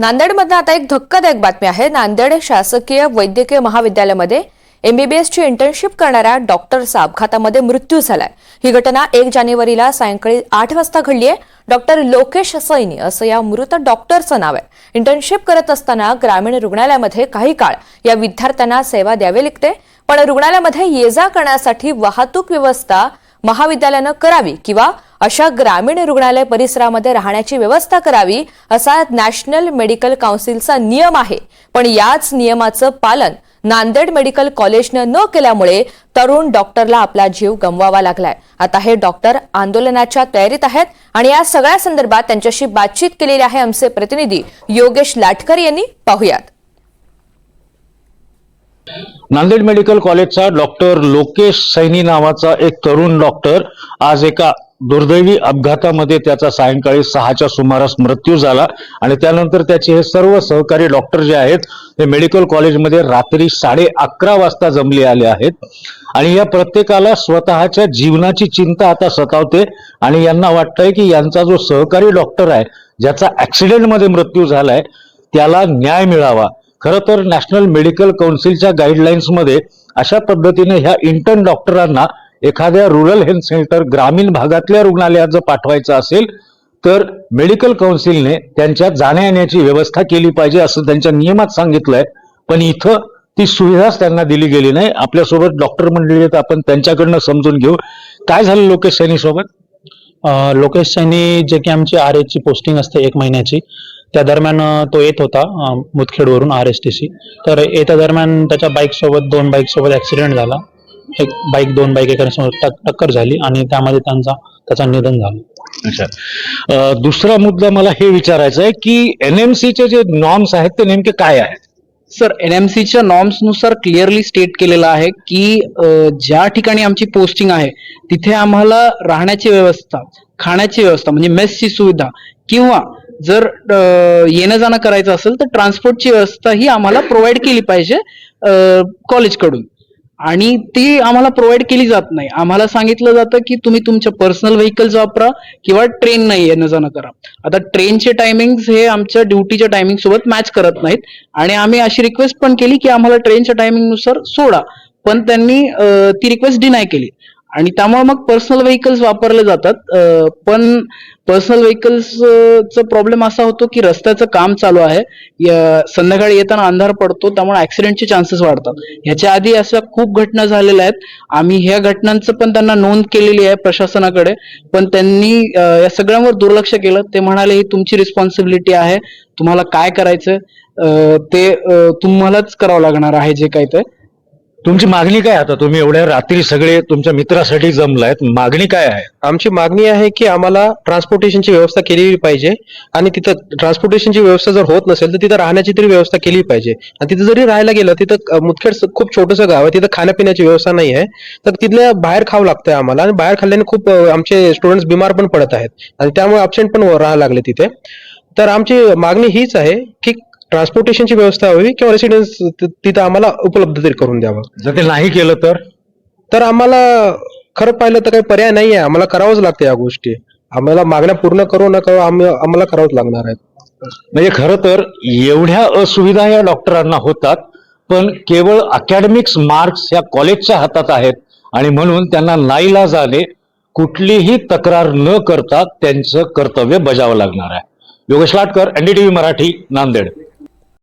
नांदेडमधनं आता एक धक्कादायक बातमी आहे. नांदेड शासकीय वैद्यकीय महाविद्यालयामध्ये एमबीबीएसची इंटर्नशिप करणाऱ्या डॉक्टरचा अपघातामध्ये मृत्यू झालाय. ही घटना एक जानेवारीला सायंकाळी आठ वाजता घडली आहे. डॉक्टर लोकेश सैनी असं या मृत डॉक्टरचं नाव आहे. इंटर्नशिप करत असताना ग्रामीण रुग्णालयामध्ये काही काळ या विद्यार्थ्यांना सेवा द्यावी लागते. पण रुग्णालयामध्ये ये जा करण्यासाठी वाहतूक व्यवस्था महाविद्यालयानं करावी किंवा अशा ग्रामीण रुग्णालय परिसरामध्ये राहण्याची व्यवस्था करावी असा नॅशनल मेडिकल काउन्सिलचा नियम आहे. पण याच नियमाचं पालन नांदेड मेडिकल कॉलेजनं न केल्यामुळे तरुण डॉक्टरला आपला जीव गमवावा लागलाय. आता हे डॉक्टर आंदोलनाच्या तयारीत आहेत आणि या सगळ्या संदर्भात त्यांच्याशी बातचीत केलेली आहे आमचे प्रतिनिधी योगेश लाटकर यांनी. पाहुयात. नांदेड मेडिकल कॉलेजचा डॉक्टर लोकेश सैनी नावाचा एक तरुण डॉक्टर आज एका दुर्दैवी अपघातामध्ये त्याचा सायंकाळी सहाच्या सुमारास मृत्यू झाला आणि त्यानंतर त्याचे हे सर्व सहकारी डॉक्टर जे आहेत हे मेडिकल कॉलेजमध्ये रात्री साडे अकरा वाजता जमले आले आहेत. आणि या प्रत्येकाला स्वतःच्या जीवनाची चिंता आता सतावते आणि यांना वाटतंय की यांचा जो सहकारी डॉक्टर आहे ज्याचा ऍक्सिडेंटमध्ये मृत्यू झालाय त्याला न्याय मिळावा. खरं तर नॅशनल मेडिकल काउन्सिलच्या गाईडलाईन्समध्ये अशा पद्धतीने ह्या इंटर्न डॉक्टरांना एखाद्या रुरल हेल्थ सेंटर ग्रामीण भागातल्या रुग्णालयात जर पाठवायचं असेल तर मेडिकल काउन्सिलने त्यांच्या जाण्या येण्याची व्यवस्था केली पाहिजे असं त्यांच्या नियमात सांगितलंय. पण इथं ती सुविधाच त्यांना दिली गेली नाही. आपल्यासोबत डॉक्टर मंडळी आहेत आपण त्यांच्याकडनं समजून घेऊ. काय झालं लोकेश सैनी सोबत लोकेश सैनी जे की आमची आर ची पोस्टिंग असते एक महिन्याची. त्या दरम्यान तो येत होता मुदखेडवरून आर एस टी सी. तर येत्या दरम्यान त्याच्या बाईक सोबत दोन बाईक सोबत ऍक्सिडेंट झाला. एक बाईक दोन बाईक टक- टक्कर झाली आणि त्यामध्ये त्यांचा त्याचा निधन झालं. अच्छा. दुसरा मुद्दा मला हे विचारायचा आहे की एनएमसीचे जे नॉर्म्स आहेत ते नेमके काय आहेत? सर एन एम सीच्या नॉर्म्सनुसार क्लिअरली स्टेट केलेलं आहे की ज्या ठिकाणी आमची पोस्टिंग आहे तिथे आम्हाला राहण्याची व्यवस्था खाण्याची व्यवस्था म्हणजे मेसची सुविधा किंवा जर येणं जाणं करायचं असेल तर ट्रान्सपोर्टची व्यवस्था ही आम्हाला प्रोव्हाइड केली पाहिजे कॉलेजकडून आणि ती आम्हाला प्रोव्हाइड केली जात नाही. आम्हाला सांगितलं जातं की तुम्ही तुमच्या पर्सनल व्हेकल्स वापरा किंवा ट्रेन नाही येणं जाणं करा. आता ट्रेनचे टायमिंग हे आमच्या ड्युटीच्या टायमिंग सोबत मॅच करत नाहीत. आणि आम्ही अशी रिक्वेस्ट पण केली की आम्हाला ट्रेनच्या टायमिंगनुसार सोडा. पण त्यांनी ती रिक्वेस्ट डिनाय केली. आणि त्यामुळे मग पर्सनल व्हेकल्स वापरले जातात. पण पर्सनल व्हेकल्सचा प्रॉब्लेम असा होतो की रस्त्याचं काम चालू आहे. संध्याकाळी येताना अंधार पडतो त्यामुळे ऍक्सिडेंटचे चान्सेस वाढतात. ह्याच्या आधी अशा खूप घटना झालेल्या आहेत. आम्ही ह्या घटनांचं पण त्यांना नोंद केलेली आहे प्रशासनाकडे. पण त्यांनी या सगळ्यांवर दुर्लक्ष केलं. ते म्हणाले ही तुमची रिस्पॉन्सिबिलिटी आहे. तुम्हाला काय करायचं ते तुम्हालाच करावं लागणार आहे जे काय ते. तुमची मागणी काय आता? तुम्ही एवढ्या रात्री सगळे तुमच्या मित्रासाठी जमलायत. मागणी काय आहे? आमची मागणी आहे की आम्हाला ट्रान्सपोर्टेशनची व्यवस्था केली पाहिजे आणि तिथं ट्रान्सपोर्टेशनची व्यवस्था जर होत नसेल तर तिथं राहण्याची तरी व्यवस्था केली पाहिजे. आणि तिथं जरी राहायला गेलं तिथं अं, मुदखेड खूप छोटंसं गाव आहे. तिथं खाण्यापिण्याची व्यवस्था नाही आहे. तर तिथल्या बाहेर खावं लागतंय आम्हाला आणि बाहेर खाल्ल्याने खूप आमचे स्टुडंट्स बिमार पण पडत आहेत. आणि त्यामुळे अब्सेंट पण राहायला लागले तिथे. तर आमची मागणी हीच आहे की ट्रान्सपोर्टेशनची व्यवस्था हवी किंवा रेसिडेन्स तिथं आम्हाला उपलब्ध तरी करून द्यावं. जर ते नाही केलं तर? तर आम्हाला खरं पाहिलं तर काही पर्याय नाही आहे आम्हाला करावंच लागतं या गोष्टी. आम्हाला मागण्या पूर्ण करू न करू आम्ही आम्हाला करावंच लागणार आहेत. म्हणजे खरं तर एवढ्या असुविधा या डॉक्टरांना होतात पण केवळ अकॅडमिक्स मार्क्स या कॉलेजच्या हातात आहेत आणि म्हणून त्यांना नाईलाजाने कुठलीही तक्रार न करता त्यांचं कर्तव्य बजावं लागणार आहे. योगेश लाटकर एनडीटीव्ही मराठी नांदेड.